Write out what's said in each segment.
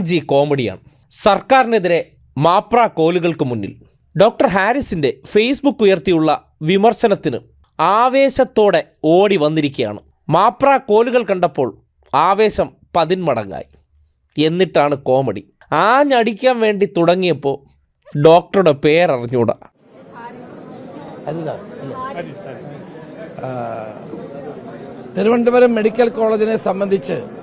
G കോമഡിയാണ്. സർക്കാരിനെതിരെ മാപ്ര കോലുകൾക്ക് മുന്നിൽ. ഡോക്ടർ ഹാരിസിന്റെ ഫേസ്ബുക്ക് ഉയർത്തിയുള്ള വിമർശനത്തിന് ആവേശത്തോടെ ഓടി വന്നിരിക്കുകയാണ്. മാപ്ര കോലുകൾ കണ്ടപ്പോൾ ആവേശം പതിന്മടങ്ങായി. എന്നിട്ടാണ് കോമഡി. ആഞ്ഞടിക്കാൻ വേണ്ടി തുടങ്ങിയപ്പോൾ ഡോക്ടറുടെ പേരറിഞ്ഞൂടാ. തിരുവനന്തപുരം മെഡിക്കൽ കോളേജിനെ സംബന്ധിച്ച്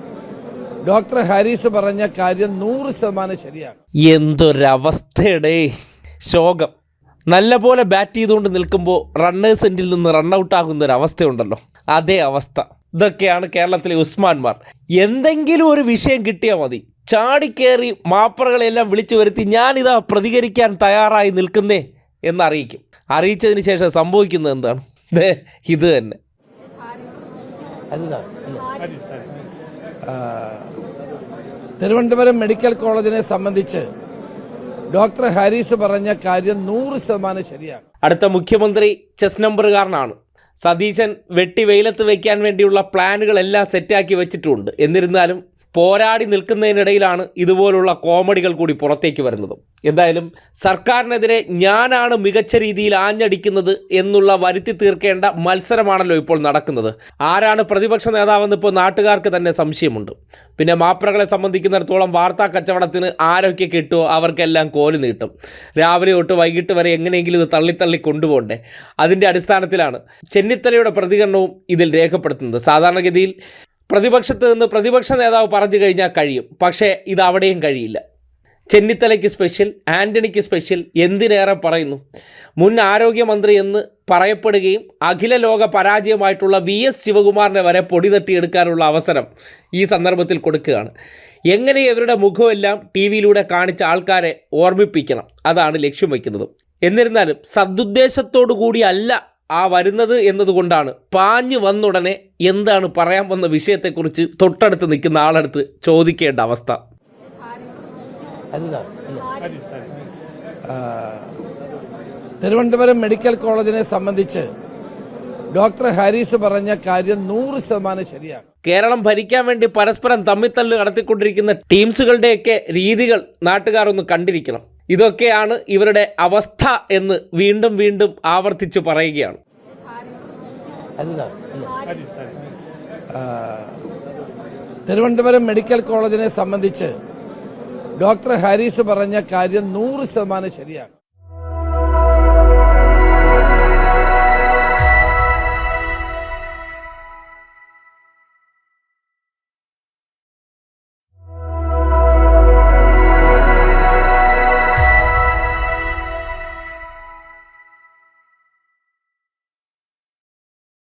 ഡോക്ടർ ഹാരിസ് പറഞ്ഞ കാര്യം നൂറ് ശതമാനം ശരിയാണ്. എന്തൊരവസ്ഥയുടെ. ശോകം. നല്ല പോലെ ബാറ്റ് ചെയ്തുകൊണ്ട് നിൽക്കുമ്പോൾ റണ്ണേഴ്സ് എൻഡിൽ നിന്ന് റണ്ണൗട്ട് ആകുന്ന ഒരു അവസ്ഥയുണ്ടല്ലോ അതേ അവസ്ഥ. ഇതൊക്കെയാണ് കേരളത്തിലെ ഉസ്മാൻമാർ. എന്തെങ്കിലും ഒരു വിഷയം കിട്ടിയാൽ മതി. ചാടിക്കേറി മാപ്പറകളെല്ലാം വിളിച്ചു വരുത്തി ഞാനിതാ പ്രതികരിക്കാൻ തയ്യാറായി നിൽക്കുന്നേ എന്നറിയിക്കും. അറിയിച്ചതിന് ശേഷം സംഭവിക്കുന്നത് എന്താണ്? ദേ ഇത് തന്നെ. തിരുവനന്തപുരം മെഡിക്കൽ കോളേജിനെ സംബന്ധിച്ച് ഡോക്ടർ ഹാരിസ് പറഞ്ഞ കാര്യം നൂറ് ശതമാനം ശരിയാണ്. അടുത്ത മുഖ്യമന്ത്രി ചെസ് നമ്പറുകാരനാണ്. സതീശൻ വെട്ടി വെയിലത്ത് വെക്കാൻ വേണ്ടിയുള്ള പ്ലാനുകളെല്ലാം സെറ്റാക്കി വെച്ചിട്ടുണ്ട്. എന്നിരുന്നാലും പോരാടി നിൽക്കുന്നതിനിടയിലാണ് ഇതുപോലുള്ള കോമഡികൾ കൂടി പുറത്തേക്ക് വരുന്നത്. എന്തായാലും സർക്കാരിനെതിരെ ഞാനാണ് മികച്ച രീതിയിൽ ആഞ്ഞടിക്കുന്നത് എന്നുള്ള വരുത്തി തീർക്കേണ്ട മത്സരമാണല്ലോ ഇപ്പോൾ നടക്കുന്നത്. ആരാണ് പ്രതിപക്ഷ നേതാവെന്ന് ഇപ്പോൾ നാട്ടുകാർക്ക് തന്നെ സംശയമുണ്ട്. പിന്നെ മാപ്രകളെ സംബന്ധിക്കുന്നിടത്തോളം വാർത്താ കച്ചവടത്തിന് ആരൊക്കെ കിട്ടുമോ അവർക്കെല്ലാം കോൽ നീട്ടും. രാവിലെ തൊട്ട് വൈകിട്ട് വരെ എങ്ങനെയെങ്കിലും ഇത് തള്ളിത്തള്ളി കൊണ്ടുപോകണ്ടേ? അതിന്റെ അടിസ്ഥാനത്തിലാണ് ചെന്നിത്തലയുടെ പ്രതികരണവും ഇതിൽ രേഖപ്പെടുത്തുന്നത്. സാധാരണഗതിയിൽ പ്രതിപക്ഷത്ത് നിന്ന് പ്രതിപക്ഷ നേതാവ് പറഞ്ഞു കഴിഞ്ഞാൽ കഴിയും. പക്ഷേ ഇത് അവിടെയും കഴിയില്ല. ചെന്നിത്തലയ്ക്ക് സ്പെഷ്യൽ ആന്റണിക്ക് സ്പെഷ്യൽ എന്തിനേറെ പറയുന്നു? മുൻ ആരോഗ്യമന്ത്രി എന്ന് പറയപ്പെടുകയും അഖില ലോക പരാജയമായിട്ടുള്ള വി എസ് ശിവകുമാറിനെ വരെ പൊടി തട്ടിയെടുക്കാനുള്ള അവസരം ഈ സന്ദർഭത്തിൽ കൊടുക്കുകയാണ്. എങ്ങനെ ഇവരുടെ മുഖമെല്ലാം ടി വിയിലൂടെ കാണിച്ച ആൾക്കാരെ ഓർമ്മിപ്പിക്കണം. അതാണ് ലക്ഷ്യം വയ്ക്കുന്നത്. എന്നിരുന്നാലും സദുദ്ദേശത്തോടു കൂടിയല്ല ആ വരുന്നത് എന്നതുകൊണ്ടാണ്. പാഞ്ഞു വന്നുടനെ എന്താണ് പറയാൻ വന്ന വിഷയത്തെക്കുറിച്ച് തൊട്ടടുത്ത് നിൽക്കുന്ന ആളടുത്ത് ചോദിക്കേണ്ട അവസ്ഥ. തിരുവനന്തപുരം മെഡിക്കൽ കോളേജിനെ സംബന്ധിച്ച് ഡോക്ടർ ഹാരിസ് പറഞ്ഞ കാര്യം നൂറ് ശതമാനം ശരിയാണ്. കേരളം ഭരിക്കാൻ വേണ്ടി പരസ്പരം തമ്മിത്തല്ല് നടത്തിക്കൊണ്ടിരിക്കുന്ന ടീംസുകളുടെയൊക്കെ രീതികൾ നാട്ടുകാർ ഒന്ന് കണ്ടിരിക്കണം. ഇതൊക്കെയാണ് ഇവരുടെ അവസ്ഥ എന്ന് വീണ്ടും വീണ്ടും ആവർത്തിച്ചു പറയുകയാണ്. തിരുവനന്തപുരം മെഡിക്കൽ കോളേജിനെ സംബന്ധിച്ച് ഡോക്ടർ ഹാരിസ് പറഞ്ഞ കാര്യം നൂറ് ശതമാനം ശരിയാണ്.